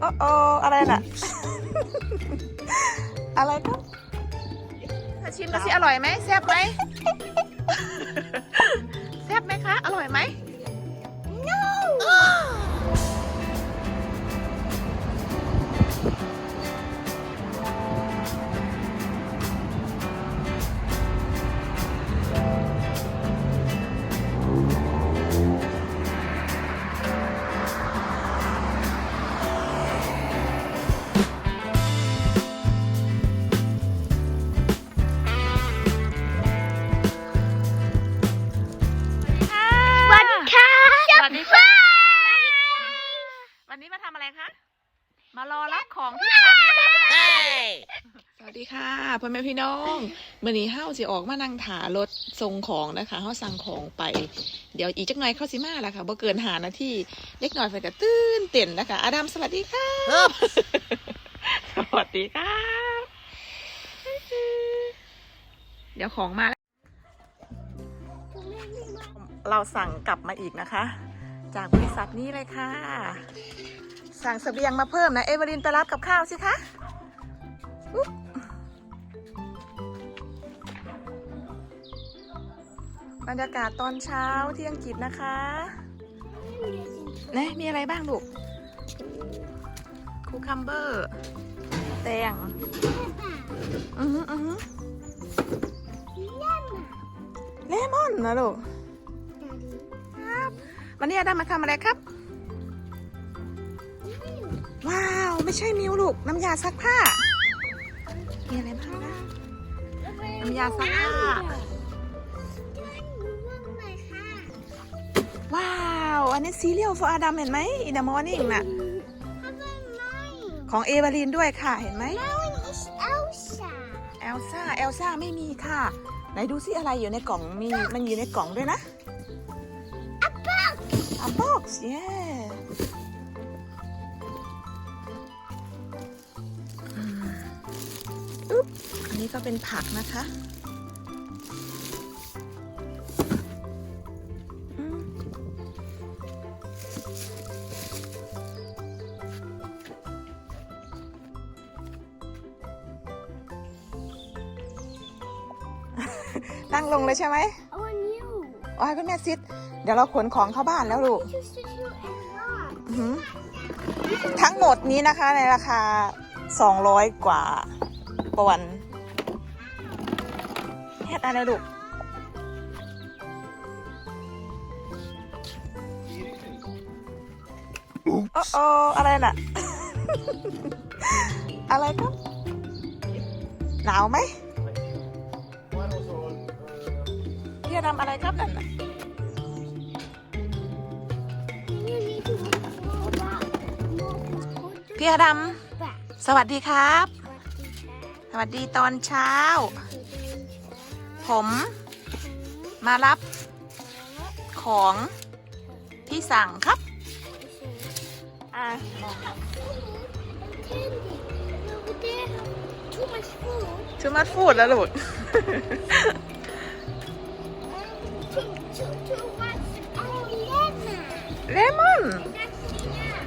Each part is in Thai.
โอ้โออะไรน่ะ อะไรครับชิมดูสิอร่อยไหมแซ่บไหมแซ่บไหมคะ อร่อยไหม อรับของที่สั่งค่ะสวัสดีค่ะพ่อแม่พี่น้องมื่อนี้เฮาสิออกมานั่งถารถส่งของนะคะเฮาสั่งของไป เดี๋ยวอีกจักหน่อยเข้าสิมาแล้วค่ะบ่เกินหานาทีเล็กหน่อยไปก็ตื่นเต้นนะคะอาดัมสวัสดีค่ะสวัสดีครับเดี๋ยวของมาแล้วเราสั่งกลับมาอีกนะคะ จากบริษัทนี้เลยค่ะ สั่งเสบียงมาเพิ่มนะ เอเวอรินไปรับกับข้าวสิคะอุ๊บรรยากาศตอนเช้าที่อังกฤษนะคะนะมีอะไรบ้างลูกคูคัมเบอร์ แตงอือหืออือหือเลมอนนะลูกวันนี้อาดัมมาทำอะไรครับ ไม่ใช่มิวลูก น้ำยาซักผ้า มีอะไรบ้างนะ น้ำยาซักผ้า ว้าว อันนี้ซีเรียล for อาดัมเห็นไหม in the morning น่ะ ของเอวาลีนด้วยค่ะ เห็นไหมเอลซ่า เอลซ่าไม่มีค่ะ ไหนดูซิอะไรอยู่ในกล่อง มี มันอยู่ในกล่องด้วยนะ A box yeah นนี้ก็เป็นผักนะคะอืมนั่งลงเลยใช่ไหมโอ้ยคุณแม่ซิดเดี๋ยวเราขนของเข้าบ้านแล้วลูกอื้อหือทั้งหมดนี้นะคะในราคา 200 กว่าปอนด์ เฮ็ดอะไรลูกโอ้โออะไรน่ะ อะไรครับ หนาวไหมพี่จะทำอะไรครับนั่นน่ะพี่อดัมสวัสดีครับ สวัสดีตอนเช้า ผมมารับของที่สั่งครับอ่า Too much food. ชูมัดฟูดแล้วลูก Too, too, too much. Oh, lemon. เลมอน That's enough.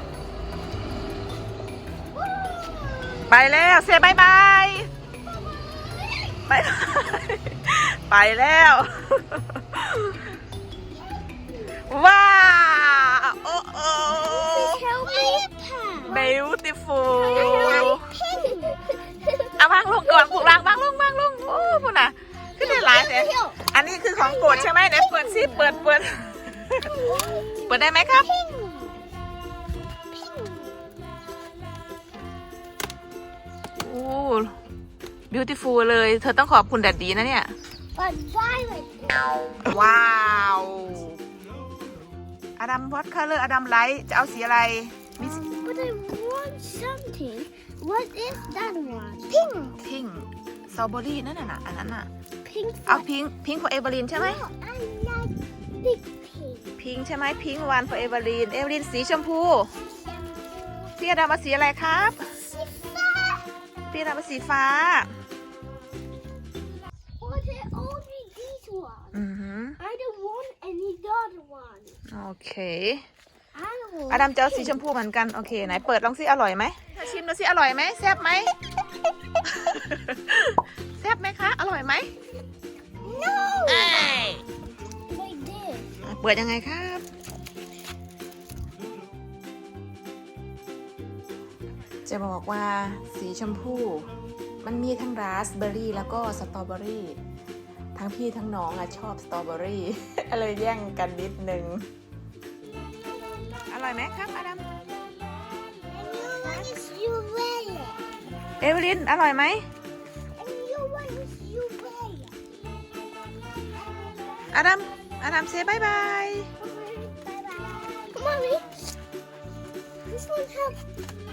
ไปแล้วเซบายบาย ไปแล้ว ว้าโอ้โอ้ beautiful เอาวางลงก่อนผูกรางวางลงวางลงโอ้พูดน่ะขึ้นได้หลายเลยอันนี้คือของโปรดใช่ไหมเดี๋ยวเปิดซิเปิดเปิดเปิดได้ไหมครับ โอ้ beautiful เลย เธอต้องขอบคุณแดดดีนะเนี่ย But violet. ว้าวอดัมวอตคัลเลอร์อดัมไลท์จะเอาสีอะไร มี But I want something. What is that one? Pink. พิงสตรอเบอรี่นั่นน่ะอันนั้นน่ะ Pink. เอาพิงพิง for เอเวอรีนใช่ไหม No, I like big pink. พิงใช่ไหมพิงวัน for เอเวอรีน เอเวอรีนสีชมพู พี่อดัมเอาสีอะไรครับพี่อดัมเอาสีฟ้า โอเค I don't อดัมจะเอาสีชมพูเหมือนกัน โอเค ไหนเปิดลองสิอร่อยไหมชิมดูสิอร่อยไหมแซ่บไหมแซ่บไหมคะ อร่อยไหม No. Like this. อะเปิดยังไงครับ จะบอกว่าสีชมพู มันมีทั้งราสเบอร์รี่แล้วก็สตรอเบอรี่ ทั้งพี่ทั้งน้องอะชอบสตรอเบอรี่เลยแย่งกันนิดนึงอ ร่อยไหมครับอดัม And you want is you wear it. เอเวลินอร่อยไหม And you want is you wear it. อดัมอดัมเซบายบาย Come on, Mommy. This one have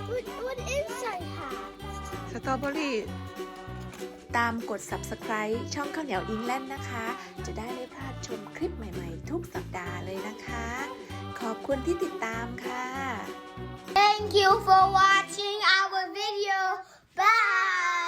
what, what inside have? สตรอเบอรี่ตามกด subscribe ช่องข้าวเหนียวอิงแลนด์นะคะ จะได้ไม่พลาดชมคลิปใหม่ๆ ทุกสัปดาห์เลยนะคะข อบคุณที่ติดตามค่ะ Thank you for watching our video. Bye.